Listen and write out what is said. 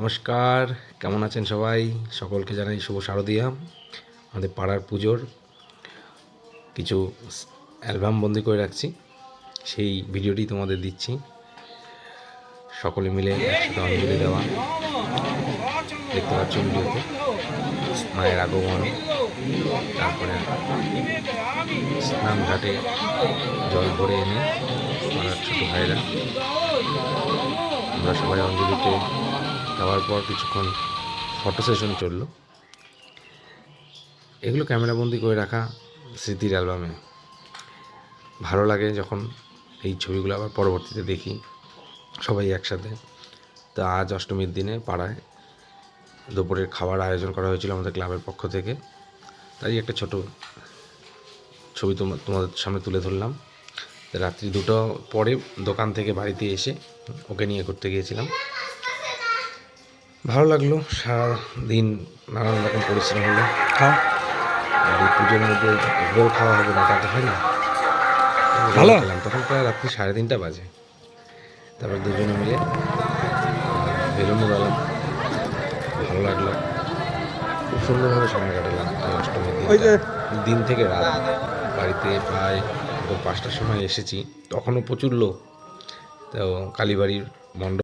নমস্কার, কেমন আছেন সবাই? সকলকে জানাই শুভ শারদিয়া। আমাদের পাড়ার পুজোর কিছু অ্যালবাম বন্দি করে রাখছি। সেই ভিডিওটি তোমাদের দিচ্ছি। সকলে মিলে একসাথে অঞ্জলি দেওয়া। দেখতে পাচ্ছ ভিডিওতে মায়ের আগমন। তারপরে স্নান ঘাটে জল ভরে এনে পাড়ার ছোটো ভাইরা। আমরা সবাই অঞ্জলিতে দেওয়ার পর কিছুক্ষণ ফটো সেশন চলল। এগুলো ক্যামেরাবন্দি করে রাখা স্মৃতির অ্যালবামে ভালো লাগে যখন এই ছবিগুলো আবার পরবর্তীতে দেখি সবাই একসাথে। তো আজ অষ্টমীর দিনে পাড়ায় দুপুরের খাবার আয়োজন করা হয়েছিল আমাদের ক্লাবের পক্ষ থেকে। তাই একটা ছোট ছবি তোমা- তোমাদের সামনে তুলে ধরলাম। রাত্রি দুটো পরে দোকান থেকে বাড়িতে এসে ওকে নিয়ে করতে গিয়েছিলাম। ভালো লাগল সারাদিন নানান রকম পরিশ্রম হলো। হ্যাঁ। আর এই পুজোর মধ্যে এগুলোও খাওয়া হবে না তা তো হয় না? ভালো। খেলাম তখন প্রায় রাত্রি সাড়ে তিনটা বাজে। তারপর দুজনে মিলে বেলুন গেলাম ভালো লাগল। খুব সুন্দরভাবে সময় কাটালাম অষ্টমীর দিনটা। দিন থেকে রাত বাড়িতে প্রায় পাঁচটার সময় এসেছি। তখনও প্রচুর লোক। তো কালীবাড়ির মণ্ডপ